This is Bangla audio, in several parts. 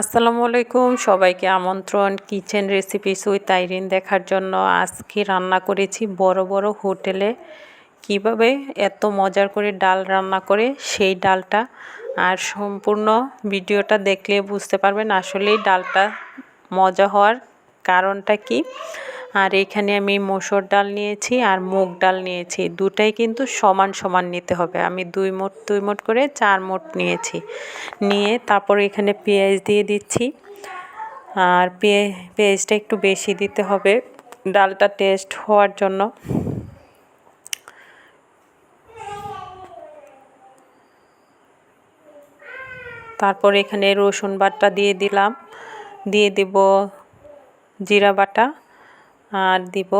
আসসালামু আলাইকুম। সবাইকে আমন্ত্রণ কিচেন রেসিপি সুই তাইরিন দেখার জন্য আজকে রান্না করেছি বড় বড় হোটেলে। কীভাবে এত মজার করে ডাল রান্না করে সেই ডালটা আর সম্পূর্ণ ভিডিওটা দেখলে বুঝতে পারবেন আসলেই ডালটা মজা হওয়ার কারণটা কি। আর এখানে আমি মসুর ডাল নিয়েছি আর মুগ ডাল নিয়েছি। দুটাই কিন্তু সমান সমান নিতে হবে। আমি দুই মোট দুই মোট করে চার মোট নিয়েছি। নিয়ে তারপর এখানে পেঁয়াজ দিয়ে দিচ্ছি। আর পেঁয়াজটা একটু বেশি দিতে হবে ডালটা টেস্ট হওয়ার জন্য। তারপর এখানে রসুন বাটা দিয়ে দিলাম। দিয়ে দেব জিরা বাটা। আর দিব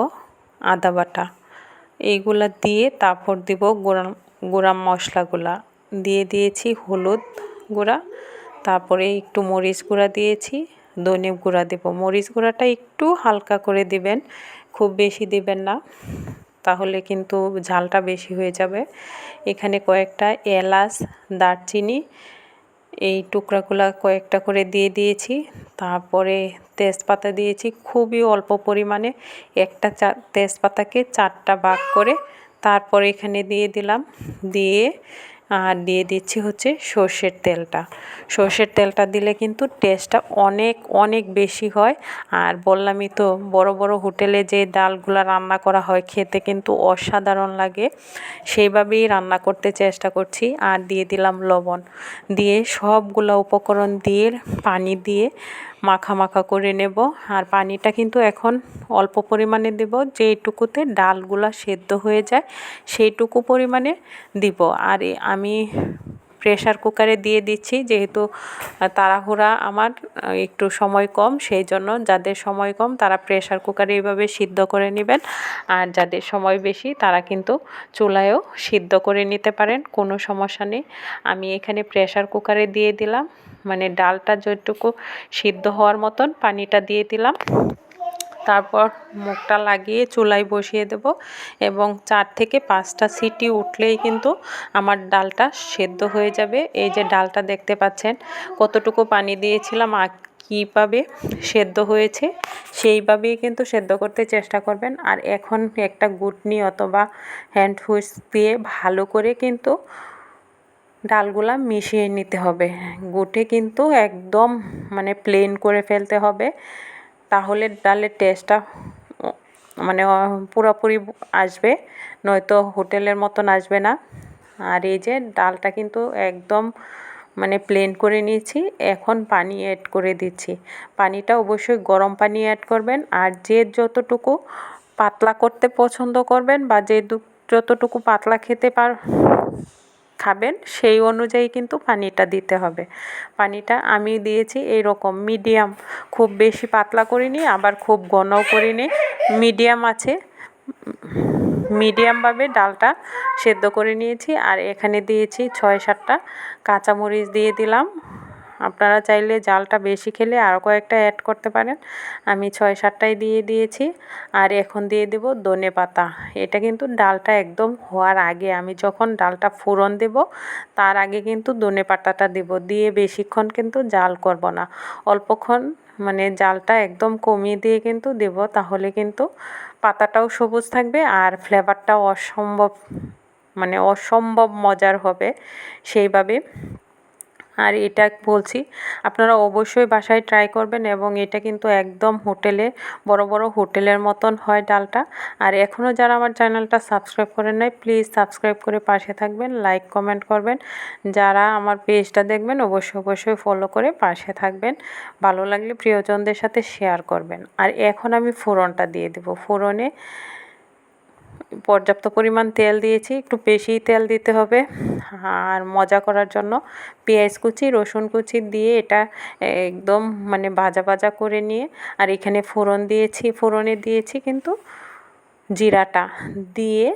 আদা বাটা। এইগুলা দিয়ে তারপর দিব গুঁড়া গুঁড়া মশলাগুলা। দিয়ে দিয়েছি হলুদ গুঁড়া, তারপরে একটু মরিচ গুঁড়া দিয়েছি ধনে গুঁড়া দেব। মরিচ গুঁড়াটা একটু হালকা করে দিবেন, খুব বেশি দিবেন না, তাহলে কিন্তু ঝালটা বেশি হয়ে যাবে। এখানে কয়েকটা এলাচ, দারচিনি, এই টুকরাগুলা কয়েকটা করে দিয়ে দিয়েছি। তারপরে তেজপাতা দিয়েছি খুবই অল্প পরিমাণে। একটা চা, তেজপাতাকে চারটা ভাগ করে তারপরে এখানে দিয়ে দিলাম। দিয়ে আর দিয়ে দিচ্ছি হচ্ছে সর্ষের তেলটা। সর্ষের তেলটা দিলে কিন্তু টেস্টটা অনেক অনেক বেশি হয়। আর বললামই তো, বড় বড় হোটেলে যে ডালগুলো রান্না করা হয় খেতে কিন্তু অসাধারণ লাগে। সেইভাবেই রান্না করতে চেষ্টা করছি। আর দিয়ে দিলাম লবণ। দিয়ে সবগুলো উপকরণ দিয়ে, পানি দিয়ে মাখা মাখা করে নেব। আর পানিটা কিন্তু এখন অল্প পরিমাণে দেব। যেইটুকুতে ডালগুলা সেদ্ধ হয়ে যায়, সেইটুকু পরিমাণে দিব। আর আমি প্রেশার কুকারে দিয়ে দিচ্ছি, যেহেতু তাড়াহুড়া আমার একটু সময় কম সেই জন্য যাদের সময় কম তারা প্রেশার কুকারে এইভাবে সিদ্ধ করে নেবেন। আর যাদের সময় বেশি তারা কিন্তু চুলায়ও সিদ্ধ করে নিতে পারেন, কোনো সমস্যা নেই। আমি এখানে প্রেশার কুকারে দিয়ে দিলাম। মানে ডালটা যেটুকু সিদ্ধ হওয়ার মতন পানিটা দিয়ে দিলাম। তারপর মুখটা লাগিয়ে চুলায় বসিয়ে দেব এবং চার থেকে পাঁচটা সিটি উঠলেই কিন্তু আমার ডালটা সেদ্ধ হয়ে যাবে। এই যে ডালটা দেখতে পাচ্ছেন কতটুকু পানি দিয়েছিলাম কীভাবে সেদ্ধ হয়েছে সেইভাবেই কিন্তু সেদ্ধ করতে চেষ্টা করবেন। আর এখন একটা গুটনি অথবা হ্যান্ড হুইস দিয়ে ভালো করে কিন্তু ডালগুলা মিশিয়ে নিতে হবে। গুটে কিন্তু একদম মানে প্লেন করে ফেলতে হবে। তাহলে ডালের টেস্টটা মানে পুরোপুরি আসবে, নয়তো হোটেলের মতন আসবে না। আর এই যে ডালটা কিন্তু একদম মানে প্লেন করে নিয়েছি, এখন পানি অ্যাড করে দিচ্ছি। পানিটা অবশ্যই গরম পানি অ্যাড করবেন, আর যে যতটুকু পাতলা করতে পছন্দ করবেন বা যে যতটুকু পাতলা খেতে পার খাবেন, সেই অনুযায়ী কিন্তু পানিটা দিতে হবে। পানিটা আমি দিয়েছি এই রকম মিডিয়াম, খুব বেশি পাতলা করিনি, আবার খুব ঘনও করিনি। মিডিয়াম আছে, মিডিয়ামভাবে ডালটা সেদ্ধ করে নিয়েছি, আর এখানে দিয়েছি ছয় সাতটা কাঁচামরিচ দিয়ে দিলাম। আপনারা চাইলে জালটা বেশি খেলে আরও কয়েকটা অ্যাড করতে পারেন। আমি ছয় সাতটাই দিয়ে দিয়েছি। আর এখন দিয়ে দেব ধনে পাতা। এটা কিন্তু ডালটা একদম হওয়ার আগে আমি যখন ডালটা ফোড়ন দেব, তার আগে কিন্তু ধনে পাতাটা দেব। দিয়ে বেশিক্ষণ কিন্তু জাল করব না। অল্পক্ষণ মানে জালটা একদম কমিয়ে দিয়ে কিন্তু দেব, তাহলে কিন্তু পাতাটাও সবুজ থাকবে আর ফ্লেভারটাও অসম্ভব মানে অসম্ভব মজার হবে। সেইভাবে আর এটা বলছি, আপনারা অবশ্যই বাসায় ট্রাই করবেন এবং এটা কিন্তু একদম হোটেলে, বড় বড় হোটেলের মতন হয় ডালটা। আর এখনও যারা আমার চ্যানেলটা সাবস্ক্রাইব করেন নাই প্লিজ সাবস্ক্রাইব করে পাশে থাকবেন লাইক কমেন্ট করবেন। যারা আমার পেজটা দেখবেন, অবশ্যই অবশ্যই ফলো করে পাশে থাকবেন। ভালো লাগলে প্রিয়জনদের সাথে শেয়ার করবেন। আর এখন আমি ফোড়নটা দিয়ে দেবো। ফোড়নে পর্যাপ্ত পরিমাণ তেল দিয়েছি, একটু বেশিই তেল দিতে হবে। আর মজা করার জন্য পেঁয়াজ কুচি, রসুন কুচি দিয়ে এটা একদম মানে ভাজা ভাজা করে নিয়ে, আর এখানে ফোড়ন দিয়েছি, ফোড়নে দিয়েছি কিন্তু জিরাটা দিয়ে,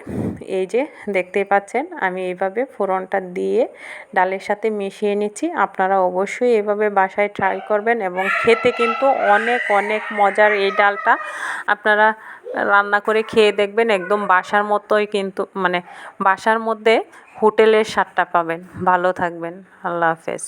এই যে দেখতেই পাচ্ছেন আমি এইভাবে ফোড়নটা দিয়ে ডালের সাথে মিশিয়ে নিচ্ছি। আপনারা অবশ্যই এভাবে বাসায় ট্রাই করবেন এবং খেতে কিন্তু অনেক অনেক মজার এই ডালটা। আপনারা রান্না করে খেয়ে দেখবেন একদম বাসার মতোই কিন্তু মানে বাসার মধ্যে হোটেলের স্বাদটা পাবেন। ভালো থাকবেন। আল্লাহ হাফেজ।